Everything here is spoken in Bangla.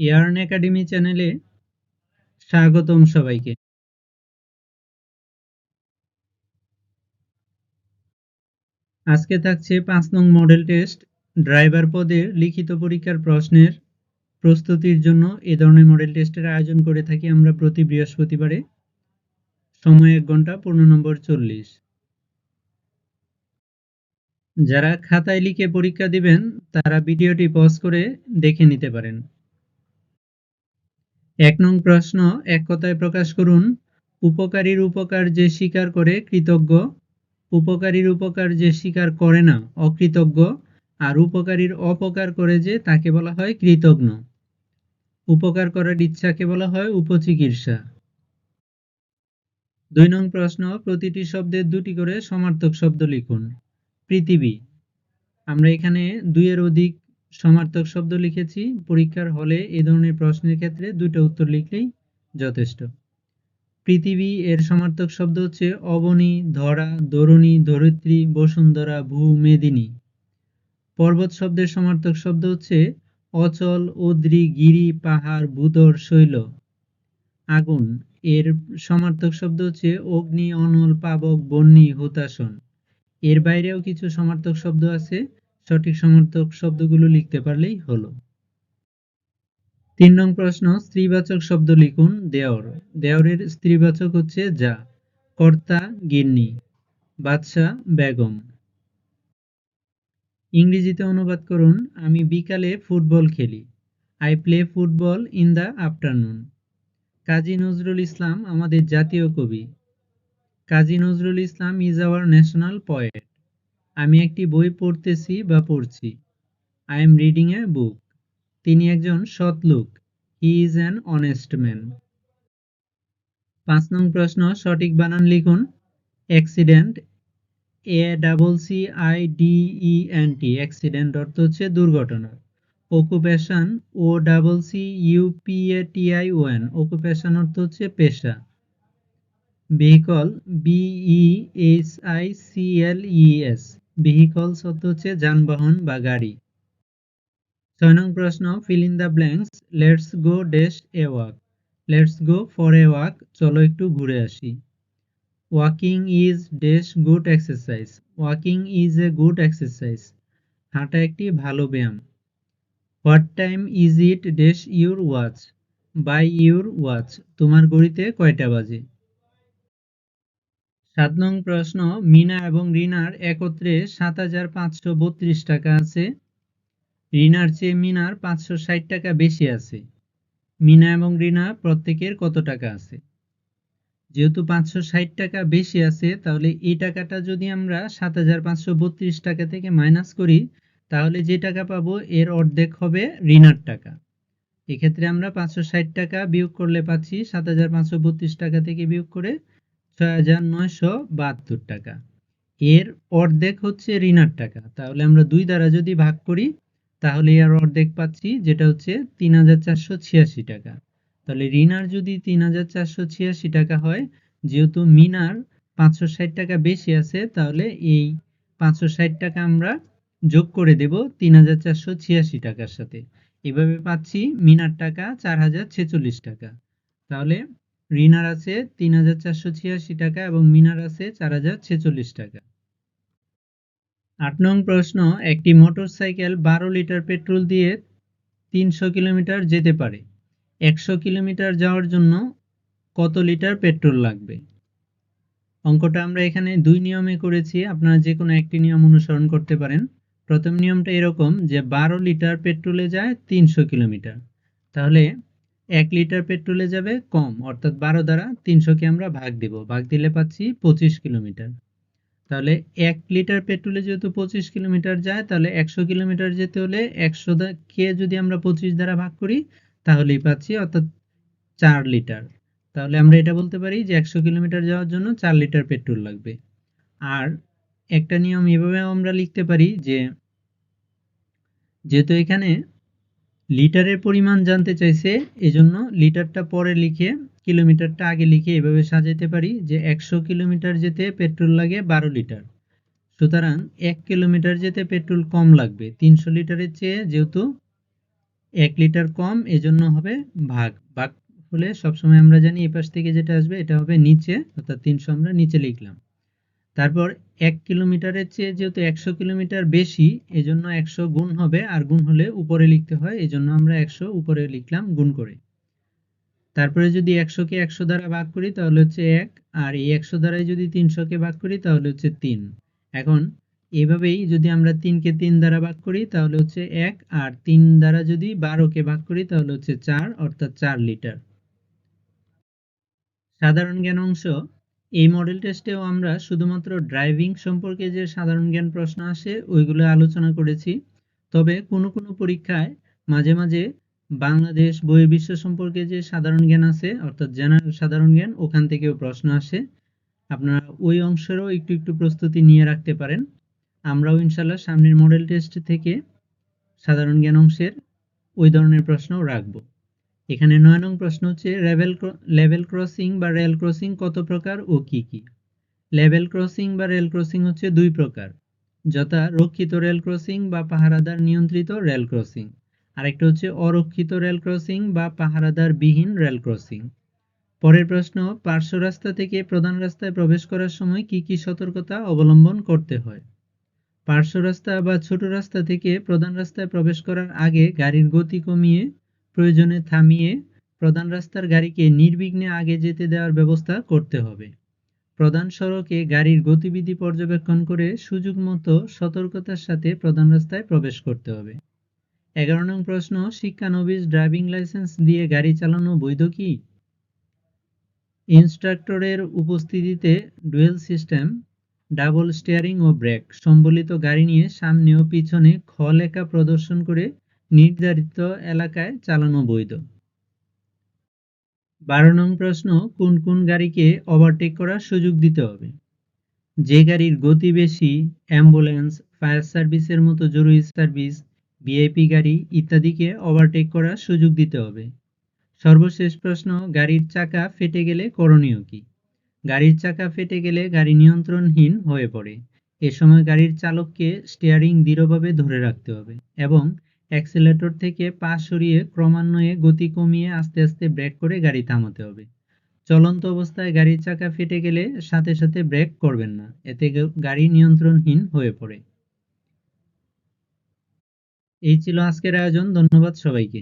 ইয়ার্ন একাডেমি চ্যানেলে স্বাগতম সবাইকে। আজকে থাকছে পাঁচ নং মডেল টেস্ট ড্রাইভার পদের লিখিত পরীক্ষার প্রশ্নের প্রস্তুতির জন্য এ ধরনের মডেল টেস্টের আয়োজন করে থাকি আমরা প্রতি বৃহস্পতিবারে। সময় এক ঘণ্টা, পনেরো নম্বর চল্লিশ। যারা খাতায় লিখে পরীক্ষা দিবেন, তারা ভিডিওটি পজ করে দেখে নিতে পারেন। এক নং প্রশ্ন, এক কথায় প্রকাশ করুন, উপকারীর উপকার যে স্বীকার করে, কৃতজ্ঞ। উপকারীর উপকার যে স্বীকার করে না, অকৃতজ্ঞ। আর উপকারীর অপকার করে যে, তাকে বলা হয় কৃতজ্ঞ। উপকার করার ইচ্ছাকে বলা হয় উপচিকিৎসা। দুই নং প্রশ্ন, প্রতিটি শব্দের দুটি করে সমার্থক শব্দ লিখুন। পৃথিবী। আমরা এখানে দুইয়ের অধিক সমার্থক শব্দ লিখেছি। পরীক্ষার হলে এ ধরনের প্রশ্নের ক্ষেত্রে দুটো উত্তর লিখলেই যথেষ্ট। পৃথিবী এর সমার্থক শব্দ হচ্ছে অবনী, ধরা, দরুণী, ধরিত্রী, বসুন্ধরা, ভূ, মেদিনী। পর্বত শব্দের সমার্থক শব্দ হচ্ছে অচল অদ্রি গিরি, পাহাড়, ভূতর, শৈল। আগুন, এর সমার্থক শব্দ হচ্ছে অগ্নি, অনল, পাবক, বন্যী হুতাসন এর বাইরেও কিছু সমার্থক শব্দ আছে। সঠিক সমর্থক শব্দগুলো লিখতে পারলেই হলো। তিন নং প্রশ্ন, স্ত্রীবাচক শব্দ লিখুন দেওর। দেওরের স্ত্রীবাচক হচ্ছে যা, কর্তা, গিন্নি, বাদশাহ, বেগম। ইংরেজিতে অনুবাদ করুন, আমি বিকালে ফুটবল খেলি। I play football in the afternoon. Kazi Nazrul Islam আমাদের জাতীয় কবি। Kazi Nazrul Islam is our national poet. আমি একটি বই পড়তেছি বা পড়ছি। I am reading a book তিনি একজন সৎ লোক। He is an honest man পাঁচ নং প্রশ্ন, সঠিক বানান লিখুন। Accident A double C I D E N T accident অর্থ হচ্ছে দুর্ঘটনা। Occupation O double C U P A T I O N occupation অর্থ হচ্ছে পেশা। Vehicle V E H I C L E S vehicles অর্থ হচ্ছে যানবাহন বা গাড়ি। ছয় নং প্রশ্ন fill in the blanks let's go dash a walk let's go for a walk চলো একটু ঘুরে আসি। Walking is dash good exercise walking is a good exercise হাঁটা একটি ভালো ব্যায়াম। What time is it dash your watch by your watch তোমার ঘড়িতে কয়টা বাজে? সাত নং প্রশ্ন, মিনা এবং রিনার একত্রে সাত হাজার পাঁচশো বত্রিশ টাকা আছে। রিনার চেয়ে মিনার পাঁচশো ষাট টাকা বেশি আছে। মিনা এবং রিনা প্রত্যেকের কত টাকা আছে? যেহেতু পাঁচশো ষাট টাকা বেশি আছে, তাহলে এই টাকাটা যদি আমরা সাত হাজার পাঁচশো বত্রিশ টাকা থেকে মাইনাস করি, তাহলে যে টাকা পাবো, এর অর্ধেক হবে ঋণার টাকা। এক্ষেত্রে আমরা পাঁচশো ষাট টাকা বিয়োগ করলে পাচ্ছি, সাত হাজার পাঁচশো বত্রিশ টাকা থেকে বিয়োগ করে ছয় হাজার নয়শো বাহাত্তর টাকা। এর অর্ধেক হচ্ছে ঋণার টাকা। তাহলে আমরা দুই দ্বারা যদি ভাগ করি, তাহলে এর অর্ধেক পাচ্ছি, যেটা হচ্ছে তিন হাজার চারশো ছিয়াশি টাকা। তাহলে ঋণার যদি তিন হাজার চারশো ছিয়াশি টাকা হয়, যেহেতু মিনার পাঁচশো ষাট টাকা বেশি আছে, তাহলে এই পাঁচশো ষাট টাকা আমরা যোগ করে দেব তিন হাজার চারশো ছিয়াশি টাকার সাথে। এভাবে পাচ্ছি মিনার টাকা চার হাজার ছেচল্লিশ টাকা। তাহলে রিনার আছে তিন হাজার চারশো ছিয়াশি টাকা এবং মিনার আছে চার হাজার ছেচল্লিশ টাকা। আট নং প্রশ্ন, একটি মোটরসাইকেল বারো লিটার পেট্রোল দিয়ে তিনশো কিলোমিটার যেতে পারে। একশো কিলোমিটার যাওয়ার জন্য কত লিটার পেট্রোল লাগবে? অঙ্কটা আমরা এখানে দুই নিয়মে করেছি, আপনারা যে কোনো একটি নিয়ম অনুসরণ করতে পারেন। প্রথম নিয়মটা এরকম যে বারো লিটার পেট্রোলে যায় তিনশো কিলোমিটার। তাহলে এক লিটার পেট্রোলে যাবে কম, অর্থাৎ বারো দ্বারা তিনশোকে আমরা ভাগ দিব। ভাগ দিলে পাচ্ছি পঁচিশ কিলোমিটার। তাহলে এক লিটার পেট্রোলে যেহেতু পঁচিশ কিলোমিটার যায়, তাহলে একশো কিলোমিটার যেতে হলে একশো কে যদি আমরা পঁচিশ দ্বারা ভাগ করি, তাহলেই পাচ্ছি অর্থাৎ চার লিটার। তাহলে আমরা এটা বলতে পারি যে একশো কিলোমিটার যাওয়ার জন্য চার লিটার পেট্রোল লাগবে। আর একটা নিয়ম এভাবেও আমরা লিখতে পারি যে, যেহেতু এখানে লিটারের পরিমাণ জানতে চাইছে, এজন্য লিটারটা পরে লিখে, কিলোমিটারটা আগে লিখে এভাবে সাজাতে পারি যে একশো কিলোমিটার যেতে পেট্রোল লাগে বারো লিটার। সুতরাং এক কিলোমিটার যেতে পেট্রোল কম লাগবে, তিনশো লিটারের চেয়ে যেহেতু এক লিটার কম, এজন্য হবে ভাগ। ভাগ হলে সবসময় আমরা জানি এই পাশ থেকে যেটা আসবে, এটা হবে নিচে, অর্থাৎ তিনশো আমরা নিচে লিখলাম। তারপর এক কিলোমিটারের চেয়ে যেহেতু একশো কিলোমিটার বেশি, এজন্য একশো গুণ হবে, আর গুণ হলে উপরে লিখতে হয়, এজন্য আমরা একশো উপরে লিখলাম গুণ করে। তারপরে যদি একশোকে একশো দ্বারা ভাগ করি, তাহলে হচ্ছে এক, আর এই একশো দ্বারাই যদি তিনশোকে ভাগ করি, তাহলে হচ্ছে তিন। এখন এভাবেই যদি আমরা তিনকে তিন দ্বারা ভাগ করি, তাহলে হচ্ছে এক, আর তিন দ্বারা যদি বারোকে ভাগ করি, তাহলে হচ্ছে চার, অর্থাৎ চার লিটার। সাধারণ জ্ঞান অংশ এই মডেল টেস্টেও আমরা শুধুমাত্র ড্রাইভিং সম্পর্কে যে সাধারণ জ্ঞান প্রশ্ন আসে, ওইগুলো আলোচনা করেছি। তবে কোনো কোনো পরীক্ষায় মাঝে মাঝে বাংলাদেশ বহির্বিশ্ব সম্পর্কে যে সাধারণ জ্ঞান আছে, অর্থাৎ জেনারেল সাধারণ জ্ঞান, ওখান থেকেও প্রশ্ন আসে। আপনারা ওই অংশেরও একটু একটু প্রস্তুতি নিয়ে রাখতে পারেন। আমরাও ইনশাল্লাহ সামনের মডেল টেস্ট থেকে সাধারণ জ্ঞান অংশের ওই ধরনের প্রশ্নও রাখব। এখানে নয় নং প্রশ্ন হচ্ছে, লেভেল লেভেল ক্রসিং বা রেল ক্রসিং কত প্রকার ও কি কি? লেভেল ক্রসিং বা রেল ক্রসিং হচ্ছে দুই প্রকার, যথা রক্ষিত রেল ক্রসিং বা পাহারাদার নিয়ন্ত্রিত রেল ক্রসিং। আরেকটা হচ্ছে অরক্ষিত রেল ক্রসিং বা পাহারাদার বিহীন রেল ক্রসিং। পরের প্রশ্ন, পার্শ্ব রাস্তা থেকে প্রধান রাস্তায় প্রবেশ করার সময় কি কি সতর্কতা অবলম্বন করতে হয়? পার্শ্ব রাস্তা বা ছোট রাস্তা থেকে প্রধান রাস্তায় প্রবেশ করার আগে গাড়ির গতি কমিয়ে প্রয়োজনে থামিয়ে প্রধান রাস্তার গাড়িকে নির্বিঘ্নে আগে যেতে দেওয়ার ব্যবস্থা করতে হবে। প্রধান সড়কে গাড়ির গতিবিধি পর্যবেক্ষণ করে সুযোগ মতো সতর্কতার সাথে প্রধান রাস্তায় প্রবেশ করতে হবে। এগারো নং প্রশ্ন শিক্ষানবিশ ড্রাইভিং লাইসেন্স দিয়ে গাড়ি চালানো বৈধ কি? ইনস্ট্রাক্টরের উপস্থিতিতে ডুয়েল সিস্টেম, ডাবল স্টিয়ারিং ও ব্রেক, সম্বলিত গাড়ি নিয়ে সামনে ও পিছনে খ লেখা প্রদর্শন করে নির্ধারিত এলাকায় চালানো বৈধ। বারো নং প্রশ্ন, কোন কোন গাড়িকে ওভারটেক করার সুযোগ দিতে হবে? যে গাড়ির গতি বেশি অ্যাম্বুলেন্স ফায়ার সার্ভিসের মতো জরুরি সার্ভিস ভিআইপি গাড়ি ইত্যাদিকে ওভারটেক করার সুযোগ দিতে হবে। সর্বশেষ প্রশ্ন, গাড়ির চাকা ফেটে গেলে করণীয় কি? গাড়ির চাকা ফেটে গেলে গাড়ি নিয়ন্ত্রণহীন হয়ে পড়ে। এ সময় গাড়ির চালককে স্টিয়ারিং দৃঢ়ভাবে ধরে রাখতে হবে এবং অ্যাক্সিলেটর থেকে পা সরিয়ে ক্রমান্বয়ে গতি কমিয়ে আস্তে আস্তে ব্রেক করে গাড়ি থামাতে হবে। চলন্ত অবস্থায় গাড়ির চাকা ফেটে গেলে সাথে সাথে ব্রেক করবেন না, এতে গাড়ি নিয়ন্ত্রণহীন হয়ে পড়ে। এই ছিল আজকের আয়োজন, ধন্যবাদ সবাইকে।